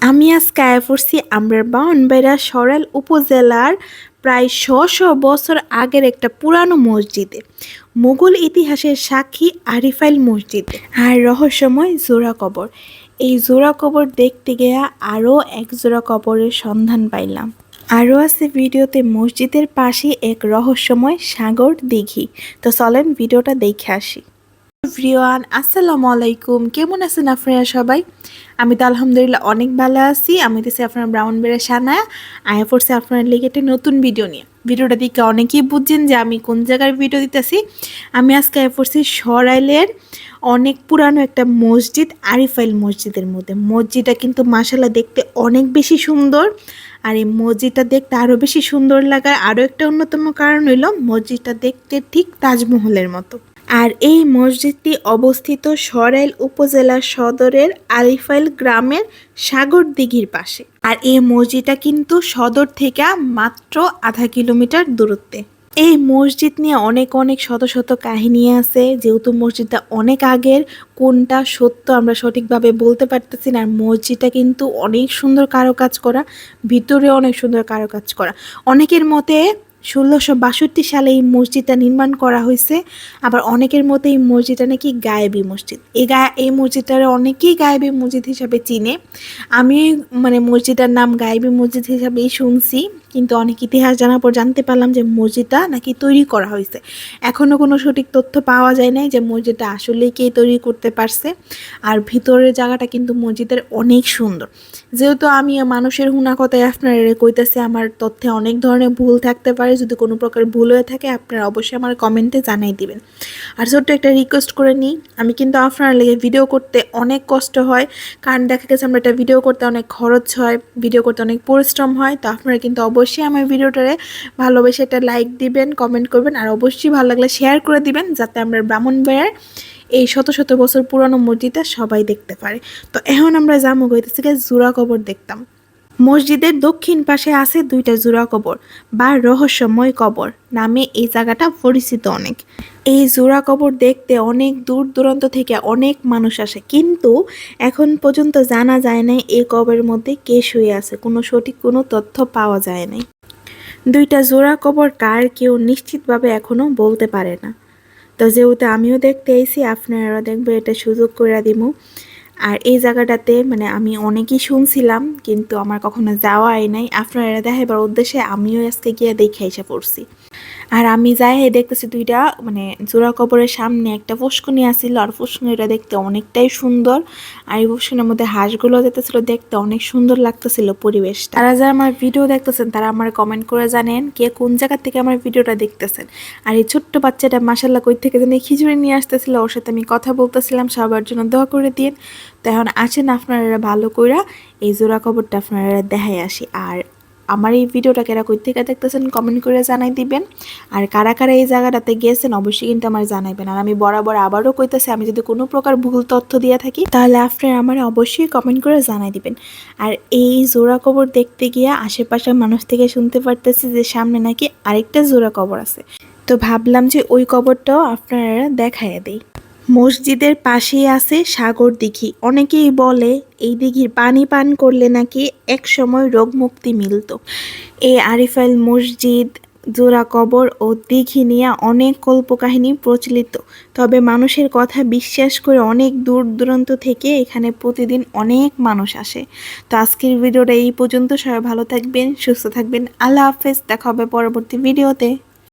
আমি আজকে পড়ছি আমরা বাউনবাইরা সরাইল উপজেলার প্রায় ছশো বছর আগের একটা পুরানো মসজিদে, মুঘল ইতিহাসের সাক্ষী আরিফাইল মসজিদ। আর রহস্যময় জোড়া কবর। এই জোড়া কবর দেখতে গিয়ে আরও এক জোড়া কবরের সন্ধান পাইলাম। আরও আছে ভিডিওতে মসজিদের পাশে এক রহস্যময় সাগর দিঘি। তো চলেন ভিডিওটা দেখে আসি। এভরিওয়ান, আসসালামু আলাইকুম। কেমন আছেন আপনারা সবাই? আমি তো আলহামদুলিল্লাহ অনেক ভালো আছি। আমি দিছি আপনার ব্রাউন বেড়ে সানা। আয়া পড়ছে আপনার লেগে একটা নতুন ভিডিও নিয়ে। ভিডিওটা দিকে অনেকেই বুঝছেন যে আমি কোন জায়গার ভিডিও দিতেছি। আমি আজকে আয়া পড়ছি সরাইলের অনেক পুরানো একটা মসজিদ আরিফাইল মসজিদের মধ্যে। মসজিদটা কিন্তু মাসালা দেখতে অনেক বেশি সুন্দর। আর এই মসজিদটা দেখতে আরও বেশি সুন্দর লাগার আরও একটা অন্যতম কারণ হইল মসজিদটা দেখতে ঠিক তাজমহলের মতো। আর এই মসজিদটি অবস্থিত সরাইল উপজেলা সদরের আলিফাইল গ্রামের সাগর দিঘির পাশে। আর এই মসজিদটা কিন্তু সদর থেকে মাত্র আধা কিলোমিটার দূরত্বে। এই মসজিদ নিয়ে অনেক অনেক শত শত কাহিনী আছে। যেহেতু মসজিদটা অনেক আগের, কোনটা সত্য আমরা সঠিকভাবে বলতে পারতেছি না। আর মসজিদটা কিন্তু অনেক সুন্দর কারুকাজ করা, ভিতরে অনেক সুন্দর কারুকাজ করা। অনেকের মতে ষোলোশো বাষট্টি সালে এই মসজিদটা নির্মাণ করা হয়েছে। আবার অনেকের মতে এই মসজিদটা নাকি গায়েবী মসজিদ। এই গায়ে এই মসজিদটার অনেকেই গায়েবী মসজিদ হিসাবে চিনে। আমি মানে মসজিদটার নাম গায়েবী মসজিদ হিসাবেই শুনছি। কিন্তু অনেক ইতিহাস জানার পর জানতে পারলাম যে মসজিদটা নাকি তৈরি করা হয়েছে। এখনও কোনো সঠিক তথ্য পাওয়া যায় নাই যে মসজিদটা আসলেই কে তৈরি করতে পারছে। আর ভিতরের জায়গাটা কিন্তু মসজিদের অনেক সুন্দর। যেহেতু আমি মানুষের হুনা কথায় আপনারা কইতেছে, আমার তথ্যে অনেক ধরনের ভুল থাকতে পারে। যদি কোনো প্রকার ভুল হয়ে থাকে, আপনারা অবশ্যই আমার কমেন্টে জানাই দিবেন। আর ছোট্ট একটা রিকোয়েস্ট করে নিই, আমি কিন্তু আপনার লেগে ভিডিও করতে অনেক কষ্ট হয়। কারণ দেখা গেছে আমরা একটা ভিডিও করতে অনেক খরচ হয় ভিডিও করতে অনেক পরিশ্রম হয়। তো আপনারা কিন্তু অবশ্যই আমার ভিডিওটারে ভালোবেসে একটা লাইক দিবেন কমেন্ট করবেন, আর অবশ্যই ভালো লাগলে শেয়ার করে দিবেন, যাতে আমরা ব্রাহ্মণবাড়িয়ার এই শত শত বছর পুরনো মসজিদটা সবাই দেখতে পারে। তো এখন আমরা জামু গইতেছি জোড়া কবর দেখতাম। মসজিদের দক্ষিণ পাশে আছে দুইটা জোড়া কবর, বা রহস্যময় কবর, নামে এই জায়গাটা পরিচিত অনেক। এই জোড়া কবর দেখতে অনেক দূর দূরান্ত থেকে অনেক মানুষ আসে। কিন্তু এখন পর্যন্ত জানা যায় না এই কবরের মধ্যে কে শুয়ে আছে। কোনো সঠিক কোনো তথ্য পাওয়া যায় নাই। দুইটা জোড়া কবর কার কেউ নিশ্চিতভাবে এখনও বলতে পারে না। তো যেহেতু আমিও দেখতে এসেছি আপনারা দেখবে এটা সুযোগ করে দিব আর এই জায়গাটাতে মানে আমি অনেকই শুনছিলাম, কিন্তু আমার কখনো যাওয়াই নাই। আপনারা দেখাবার উদ্দেশ্যে আমিও আজকে গিয়ে দেখে এসে পড়ছি। আর আমি যাই দেখতেছি দুইটা মানে জোড়া কবরের সামনে একটা ফুসকুনি আসছিল আর ফুসকুনিটা দেখতে অনেকটাই সুন্দর। আর এই ফুসকুনির মধ্যে হাঁসগুলো যেতেছিল, দেখতে অনেক সুন্দর লাগতেছিল পরিবেশ তারা যারা আমার ভিডিও দেখতেছেন, তারা আমার কমেন্ট করে জানেন কে কোন জায়গা থেকে আমার ভিডিওটা দেখতেছেন। আর এই ছোট্ট বাচ্চাটা মাসাল্লাহ কই থেকে যেন খিচুড়ি নিয়ে আসতেছিল, ওর সাথে আমি কথা বলতেছিলাম, সবার জন্য দোয়া করে দিন তো এখন আসেন আপনারা ভালো কইরা এই জোড়া কবরটা আপনারা দেখাই আসি। আর আমার এই ভিডিওটা কেরা কই থেকে দেখতেছেন কমেন্ট করে জানাই দিবেন। আর কারা কারা এই জায়গাটাতে গেছেন, অবশ্যই কিন্তু আমার জানাইবেন। আর আমি বরাবর আবারও কইতেছি, আমি যদি কোনো প্রকার ভুল তথ্য দিয়ে থাকি, তাহলে আপনার আমার অবশ্যই কমেন্ট করে জানাই দিবেন। আর এই জোড়া কবর দেখতে গিয়ে আশেপাশের মানুষ থেকে শুনতে পারতেছি যে সামনে নাকি আরেকটা জোড়া কবর আছে। তো ভাবলাম যে ওই কবরটাও আপনারা দেখাইয়া দেই। মসজিদের পাশেই আছে সাগর দিঘি। অনেকেই বলে, এই দিঘির পানি পান করলে নাকি এক সময় রোগ মুক্তি মিলত। এই আরিফাইল মসজিদ, জোড়া কবর ও দিঘি নিয়ে অনেক কল্পকাহিনী প্রচলিত। তবে মানুষের কথা বিশ্বাস করে অনেক দূর দূরান্ত থেকে এখানে প্রতিদিন অনেক মানুষ আসে। তো আজকের ভিডিওটা এই পর্যন্ত। সবাই ভালো থাকবেন, সুস্থ থাকবেন। আল্লাহ হাফেজ। দেখা হবে পরবর্তী ভিডিওতে।